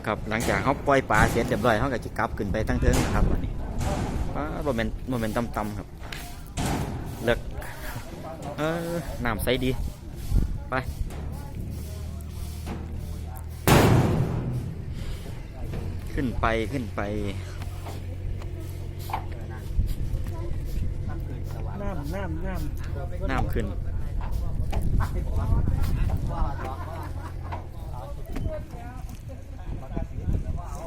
นะครับหลังจากเขาปล่อยปลาเสร็จเรียบร้อยเขาก็จะกลับขึ้นไปทั้งเทิงนะครับวันนี้ป้าโมเมนต์โมเมนต์ต่ำๆครับเลิกเออน้ำใสดี ไปขึ้นไปขึ้นไปน้ำน้ำน้ำน้ำขึ้น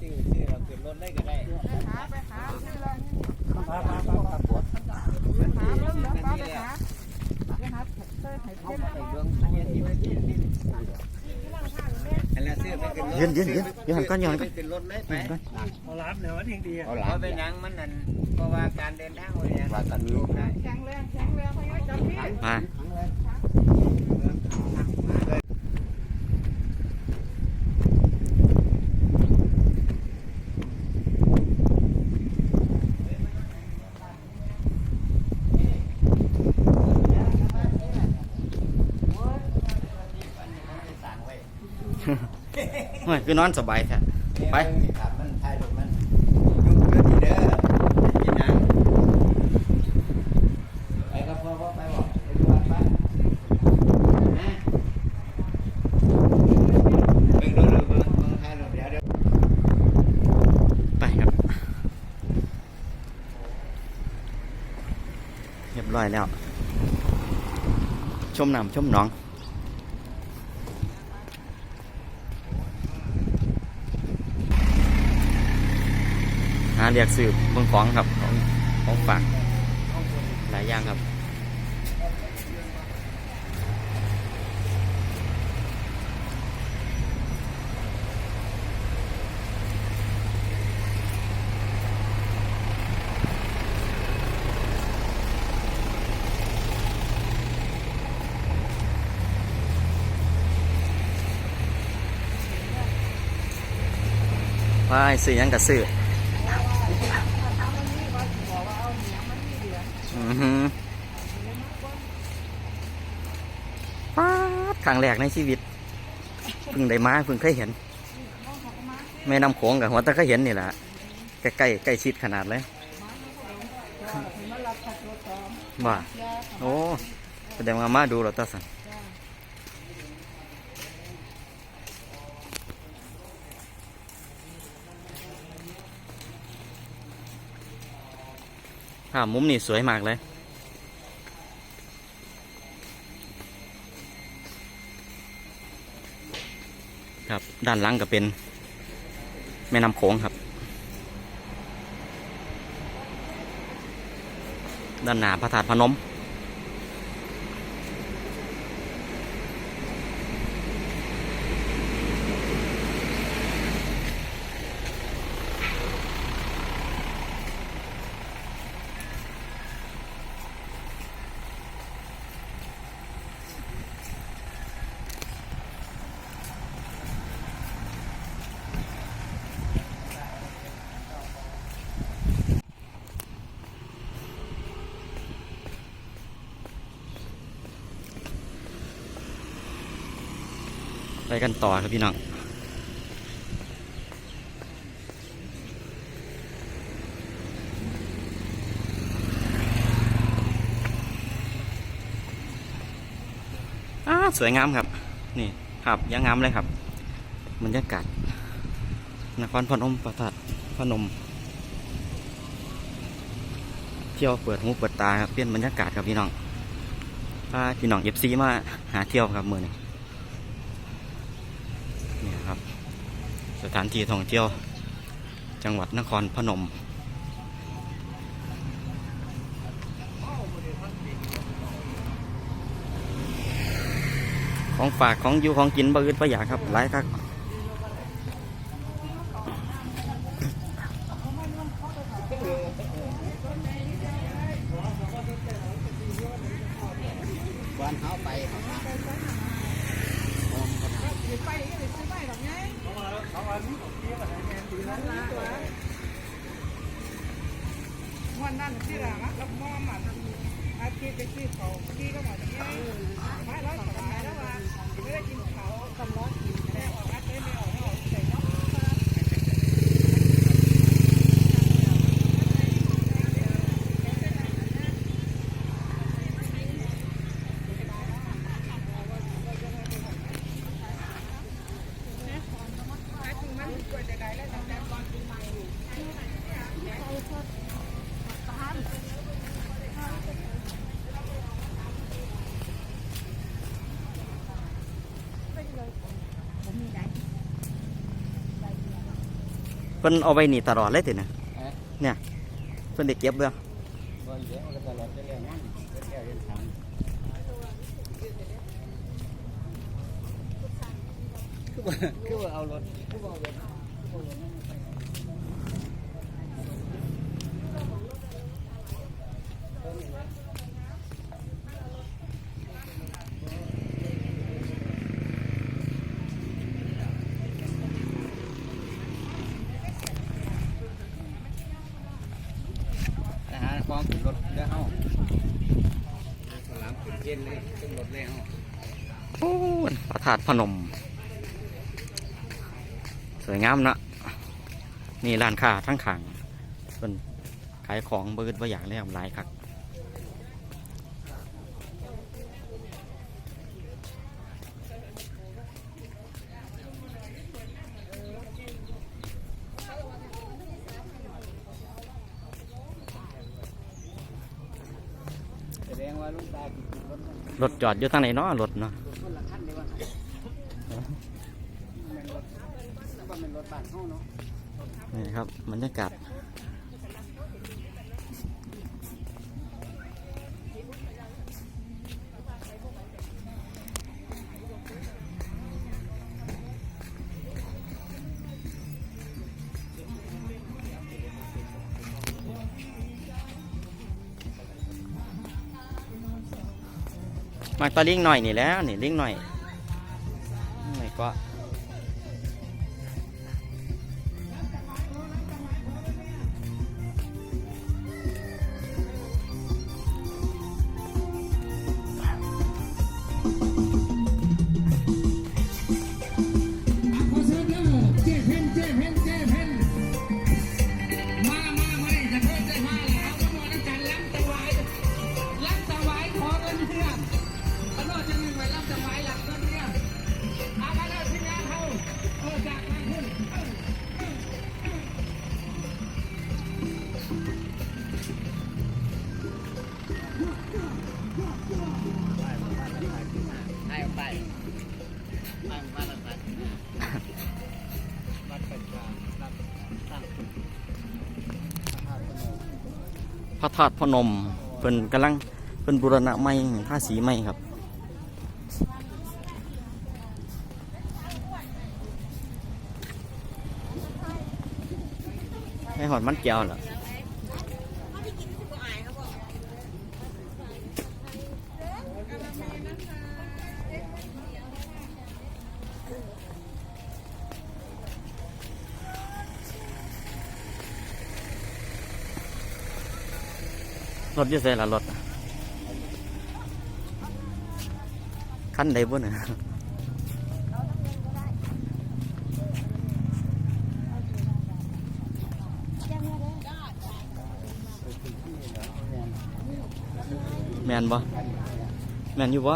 ชื่อชื่อเราขึ้นรถได้ก็ได้ พาพาพาพาปวด อันละซื้อไปขึ้นรถ ยืนยืนยืนยืนหันก้อนยืนหันก้อนขึ้นรถเลยไปยืนก้อนเอาล้ำเนี่ยวันเองดีอะเพราะเป็นหยังมันนั่นเพราะว่าการเดินทางวันนี้ว่ากันลูกได้แข็งแรงแข็งแรงพยายามพี่มา เฮ้ยคือนอนสบายแท้ไปครับมันถ่ายรูปมันยุบเพื่อที่เด้อกินน้ำไปกับพ่อพ่อไปบอกไปดูวัดไปนะเบิ่งดูดูเบิ่งเบิ่งถ่ายรูปเดี๋ยวเดี๋ยวไปครับ เรียบร้อยแล้ว ชมน้ำชมหนองาเรียกสืบเมืองของครับของของฝากหลายอย่างครับไปซื้อยังกับซื้ออหือป๊าด ครั้งแรกในชีวิตเพิ่งได้มาเพิ่งเคยเห็นแม่น้ำโขงกับหัวตะเคยเห็นนี่แหละใกล้ใกล้ใกล้ชิดขนาดเลยว่าโอ้แสดงว่ามาดูเราตาสันภาพมุมนี่สวยมากเลย ครับ ด้านหลังก็เป็น แม่น้ำโขงครับ ด้านหน้าพระธาตุพนม กันต่อครับพี่น้องสวยงามครับ นี่ครับยังงามเลยครับบรรยากาศนครพนมประทัดพนม เที่ยวเปิดหูเปิดตาครับเปลี่ยนบรรยากาศครับพี่น้องพาพี่น้องเอฟซีมาหาเที่ยวครับเมื่อนี้ครับ สถานที่ท่องเที่ยว จังหวัดนครพนม ของฝากของอยู่ของกินบะอึดบะอยากครับหลายครับ วันนั้นที่ร้านรับมอมอะอาชีพจะชื่อเขาที่ก็หมดอย่างนี้ไม่ร้อยสบายแล้วว่ะไม่ได้กินเขาสำร้อ เก็บเด้อบ่เยอะแล้วก็เราจะเรียนงานเรียนเรียนทางคือว่าคือว่าเอารถคือว่าเอารถ อาหารความขึ้นรถเด้อเฮาสลามขึ้ นเย็นเลยขึ้นรถเลยเฮาโอ้ยพระธาตุพนม สวยงามนะนี่ร้านค้าทั้งขังเป็นขายของเบิดว่าอย่างแล้วหลายคักแสดงว่าลุงตา รถนั่นรถจอดอยู่ทางไหนเนาะรถเนาะคนละคันเลยว่าแม่นรถแล้วก็เป็นรถบ้านเฮาเนาะนี่ครับบรรยากาศ มากตาลิงหน่อยนี่แล้วนี่ลิงหน่อยนี่ก็ ระธาตุพนมเป็นกำลังเป็นบุรณะใหม่ท่าสีใหม่ครับให้หอดมันเกียวเหรอ รถยี่เซ่ละรถน่ะคันใดบ่เนี่ยแมนบ่แมนอยู่บ่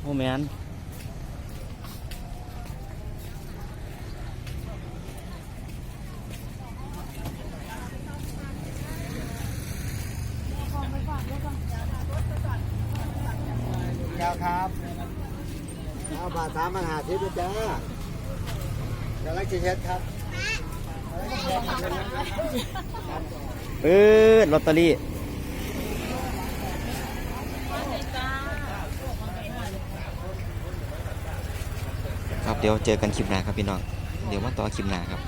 โอ้แมน ยาวครับเอา บาทสามปันหาทิพย์จ้าจะรักจีเฮ็ดครับเออลอตเตอรี่ครับเดี๋ยวเจอกันคลิปหน้าครับพี่น้อง เดี๋ยวมาต่อคลิปหน้าครับ